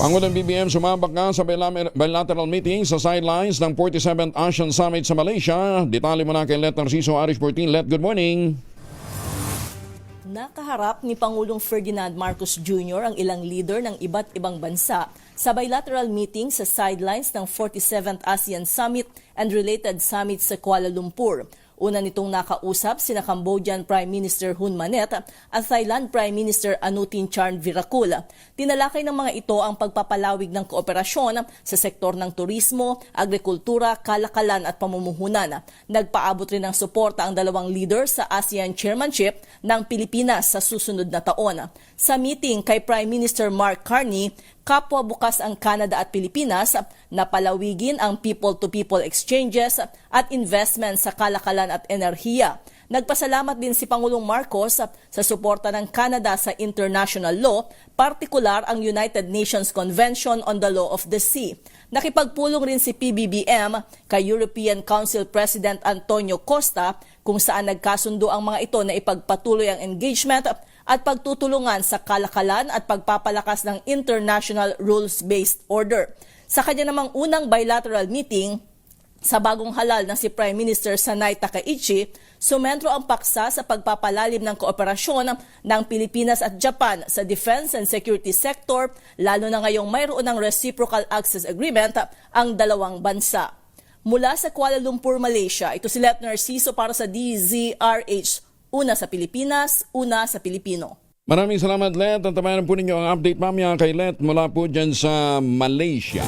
Pangulong BBM sumabak nga sa bilateral meeting sa sidelines ng 47th ASEAN Summit sa Malaysia. Detalye mo na kay Let Narciso Arish 14. Let, good morning. Nakaharap ni Pangulong Ferdinand Marcos Jr. ang ilang leader ng iba't ibang bansa sa bilateral meeting sa sidelines ng 47th ASEAN Summit and related summit sa Kuala Lumpur. Una nitong nakausap sina Cambodian Prime Minister Hun Manet at Thailand Prime Minister Anutin Charn Virakul. Tinalakay ng mga ito ang pagpapalawig ng kooperasyon sa sektor ng turismo, agrikultura, kalakalan at pamumuhunan. Nagpaabot rin ng suporta ang dalawang leader sa ASEAN chairmanship ng Pilipinas sa susunod na taon. Sa meeting kay Prime Minister Mark Carney, kapwa bukas ang Canada at Pilipinas na palawigin ang people-to-people exchanges at investment sa kalakalan at enerhiya. Nagpasalamat din si Pangulong Marcos sa suporta ng Canada sa international law, partikular ang United Nations Convention on the Law of the Sea. Nakipagpulong rin si PBBM kay European Council President Antonio Costa kung saan nagkasundo ang mga ito na ipagpatuloy ang engagement at pagtutulungan sa kalakalan at pagpapalakas ng international rules-based order. Sa kanya namang unang bilateral meeting, sa bagong halal na si Prime Minister Sanay Takaichi, sumentro ang paksa sa pagpapalalim ng kooperasyon ng Pilipinas at Japan sa defense and security sector, lalo na ngayong mayroon ng reciprocal access agreement ang dalawang bansa. Mula sa Kuala Lumpur, Malaysia, ito si Let Narciso para sa DZRH. Una sa Pilipinas, una sa Pilipino. Maraming salamat, Let. Tabayan po ninyo ang update mamaya kay Let mula po dyan sa Malaysia.